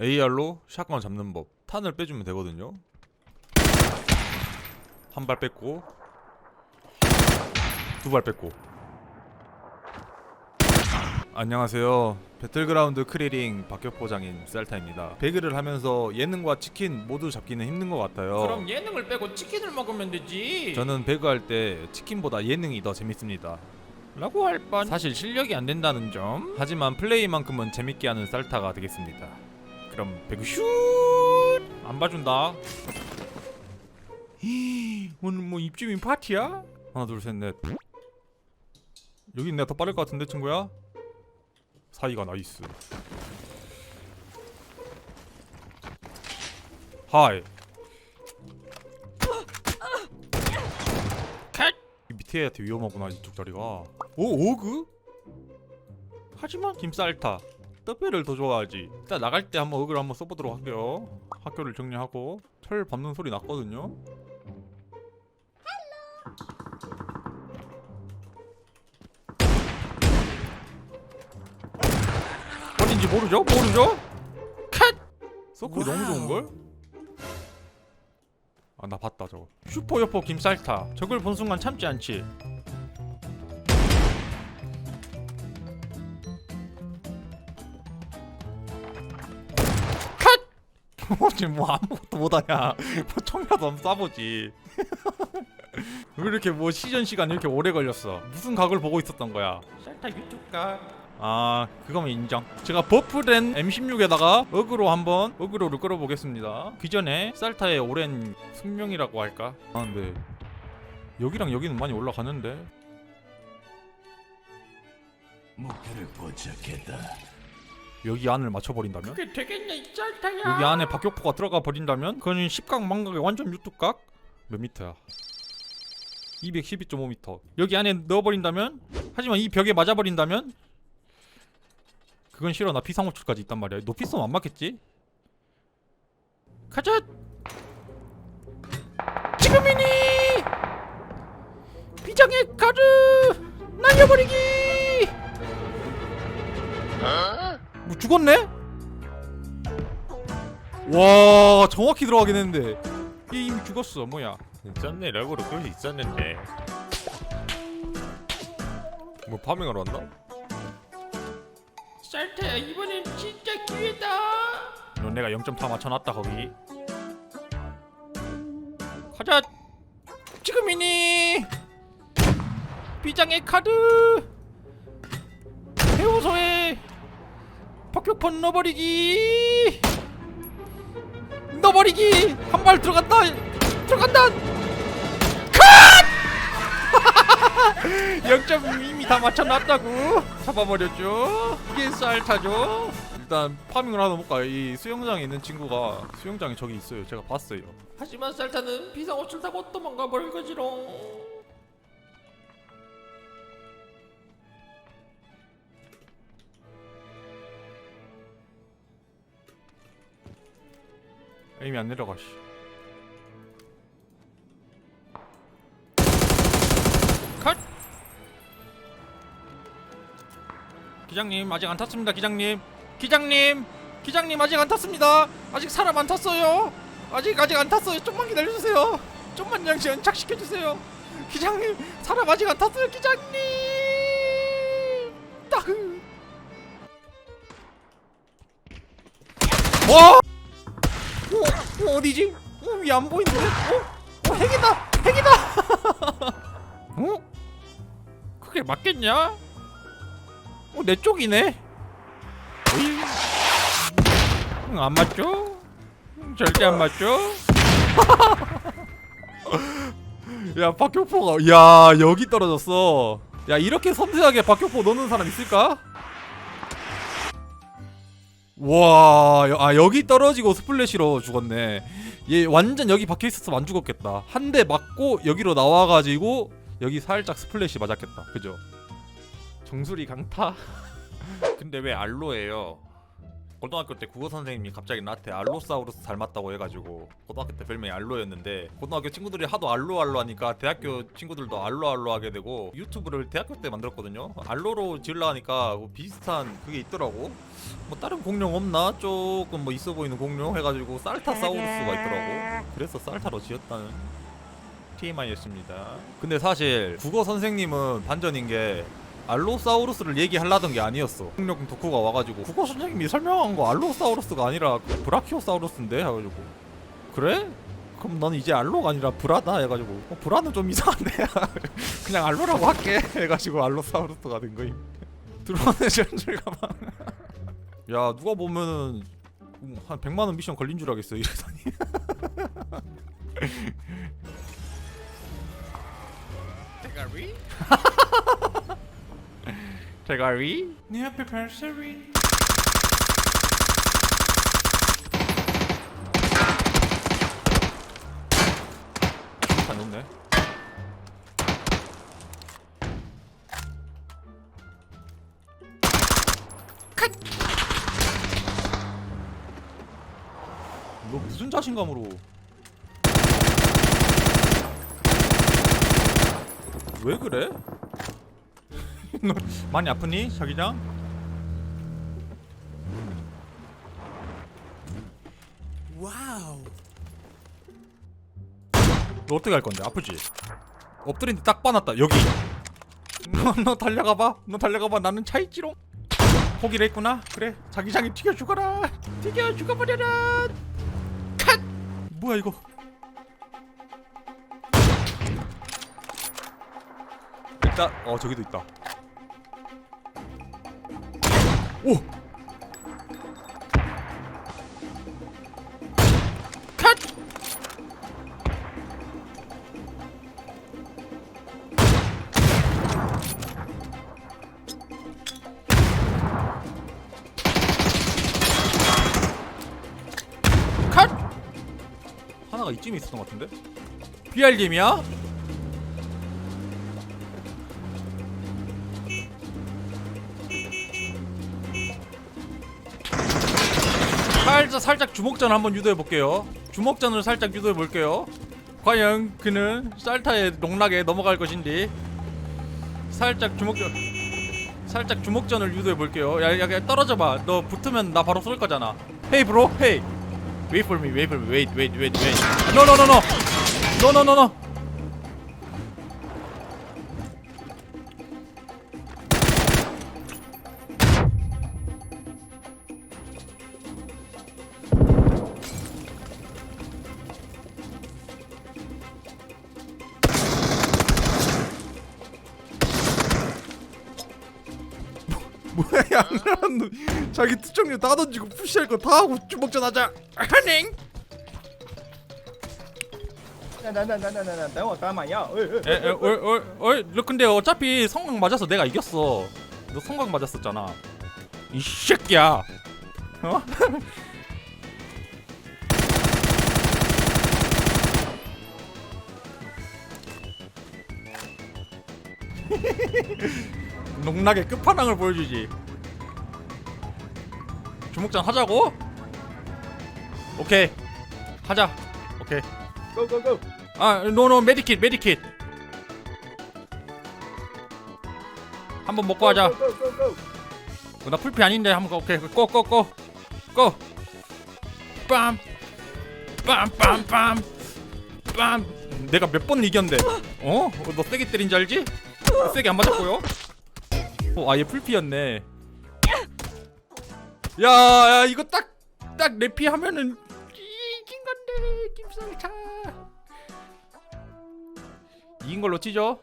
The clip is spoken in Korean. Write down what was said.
AR로 샷건 잡는 법 탄을 빼주면 되거든요 한 발 뺐고 두 발 뺐고 안녕하세요 배틀그라운드 크리링 박격포 장인 셀타입니다 배그를 하면서 예능과 치킨 모두 잡기는 힘든 것 같아요 그럼 예능을 빼고 치킨을 먹으면 되지. 저는 배그 할 때 치킨보다 예능이 더 재밌습니다 라고 할 뻔. 사실 실력이 안 된다는 점. 하지만 플레이만큼은 재밌게 하는 쌀타가 되겠습니다. 그럼 배그 슛! 안 봐준다. 히, 오늘 뭐 입주민 파티야? 하나 둘 셋 넷. 여기 내가 더 빠를 것 같은데 친구야? 사이가 나이스. 하이. 컷. 이 밑에한테 위험하구나 이쪽 자리가. 오 오그? 하지만 김쌀타 떡배를 더 좋아하지 일단 나갈 때 한번 어그를 한번 써보도록 할게요 학교를 정리하고 철 밟는 소리 났거든요 어딘지 모르죠? 모르죠? 컷! 서클 너무 좋은걸? 아 나 봤다 저거 슈퍼 여포 김쌀타 저걸 본 순간 참지 않지 지금 뭐 아무것도 못하냐. 뭐 총이라도 한번 쏴보지. 왜 이렇게 뭐 시전 시간 이렇게 오래 걸렸어? 무슨 각을 보고 있었던 거야? 셀타 유튜브 가. 아 그거면 인정. 제가 버프된 M16에다가 어그로 한번 어그로를 끌어보겠습니다. 그 전에 쌀타의 오랜 숙명이라고 할까? 아 근데 여기랑 여기는 많이 올라가는데? 목표를 포착했다. 여기 안을 맞춰버린다면 그게 되겠냐 이 셀타야. 여기 안에 박격포가 들어가 버린다면 그건 10각 망각의 완전 유튜각 몇 미터야 212.5m 여기 안에 넣어버린다면 하지만 이 벽에 맞아버린다면 그건 싫어 나 비상호출까지 있단 말이야 높이 쏘면 안 맞겠지? 가자. 지금이니. 비장의 가르 날려버리기. 뭐 죽었네? 와 정확히 들어가긴 했는데 얘 이미 죽었어 뭐야 있었네 라고로 그럴 수 있었는데 뭐 파밍하러 왔나? 셀타야 이번엔 진짜 기회다. 넌 내가 0점 다 맞춰놨다 거기 가자 지금이니. 비장의 카드. 해오소에 박격폰 넣어버리기. 넣어버리기. 한 발 들어간다. 들어간다. 컷! 0점 이미 다 맞춰놨다고 잡아버렸죠. 이게 쌀타죠. 일단 파밍을 하다 볼까 이 수영장에 있는 친구가 수영장에 저기 있어요 제가 봤어요 하지만 쌀타는 비상호출 타고 도망가 버릴 거지롱. 에임이 안 내려가 씨. 컷! 기장님 아직 안 탔습니다 기장님. 기장님! 기장님 아직 안 탔습니다. 아직 사람 안 탔어요. 아직 아직 안 탔어요. 좀만 기다려주세요. 좀만 양시 연착시켜주세요. 기장님 사람 아직 안 탔어요 기장님! 따흐! 와 어, 어, 어 디지? 어, 위안 보이는데? 어? 어, 핵이다! 핵이다! 어? 그게 맞겠냐? 어, 내 쪽이네? 어이. 응, 안 맞죠? 응, 절대 안 맞죠? 야, 박격포가, 야, 여기 떨어졌어. 야, 이렇게 섬세하게 박격포 넣는 사람 있을까? 와, 여- 아 여기 떨어지고 스플래시로 죽었네. 얘 완전 여기 박혀 있었으면 안 죽었겠다. 한 대 맞고 여기로 나와 가지고 여기 살짝 스플래시 맞았겠다. 그죠? 정수리 강타. 근데 왜 알로예요? 고등학교 때 국어 선생님이 갑자기 나한테 알로사우루스 닮았다고 해가지고 고등학교 때 별명이 알로였는데 고등학교 친구들이 하도 알로 알로 하니까 대학교 친구들도 알로 알로 하게 되고 유튜브를 대학교 때 만들었거든요. 알로로 지으려 하니까 뭐 비슷한 그게 있더라고. 뭐 다른 공룡 없나? 조금 뭐 있어 보이는 공룡 해가지고 살타사우루스가 있더라고. 그래서 살타로 지었다는 TMI였습니다. 근데 사실 국어 선생님은 반전인 게 알로사우루스를 얘기하려던 게 아니었어. 폭력 덕후가 와가지고 국어 선생님이 설명한 거 알로사우루스가 아니라 브라키오사우루스인데 해가지고 그래? 그럼 넌 이제 알로가 아니라 브라다 해가지고 어, 브라는 좀 이상한데 그냥 알로라고 할게 해가지고 알로사우루스가 된 거임. 들어오는 전술 가방. 야 누가 보면은 한 100만 원 미션 걸린 줄 알겠어 이러더니. 대가리? 네 앞에 발소리 다 넣네. 너 무슨 자신감으로? 왜 그래? 너 많이 아프니, 자기장? 너 어떻게 할 건데? 아프지? 엎드린데 딱 빠놨다. 여기. 너, 너 달려가봐. 너 달려가봐. 나는 차 있지롱. 포기를 했구나. 그래. 자기장이 튀겨 죽어라. 튀겨 죽어버려라. 컷. 뭐야 이거? 일단 어 저기도 있다. 오. 컷. 컷! 하나가 이쯤에 있었던 것 같은데? BRDM이야? 살짝 살짝 주먹전 한번 유도해 볼게요. 주먹전을 살짝 유도해 볼게요. 과연 그는 쌀타의 농락에 넘어갈 것인지 살짝 주먹전 살짝 주먹전을 유도해 볼게요. 야, 야, 야 떨어져 봐. 너 붙으면 나 바로 쏠 거잖아. Hey bro, hey. Wait for me, wait for me, wait, wait, wait, wait. No, no, no, no, no, no, no, no. 양란 놈 자기 투척류 다 던지고 푸시할 거 다 하고 주먹전 하자 하닝 等等等等等等等，等我干嘛要？哎哎 에, 에, 어, 어, 어, 너 근데 어차피 성광 맞아서 내가 이겼어 너 성광 맞았었잖아 이 새끼야 어? 농락의 끝판왕을 보여주지 주먹전 하자고? 오케이 하자 오케이 go！ 아, 노노 메디킷, 메디킷. 한번 먹고 하자. 어, 나 풀피 아닌데 한번 가. 오케이. 고, 고, 고. 고. 빰. 빰, 빰, 빰. 빰. 내가 몇 번 이겼는데. 어? 어, 너 세게 때린 줄 알지? 세게 안 맞았고요. 어, 아얘 풀피였네. 야, 야, 이거 딱, 딱 레피 하면은 이긴 건데, 김설차. 이긴 걸로 치죠.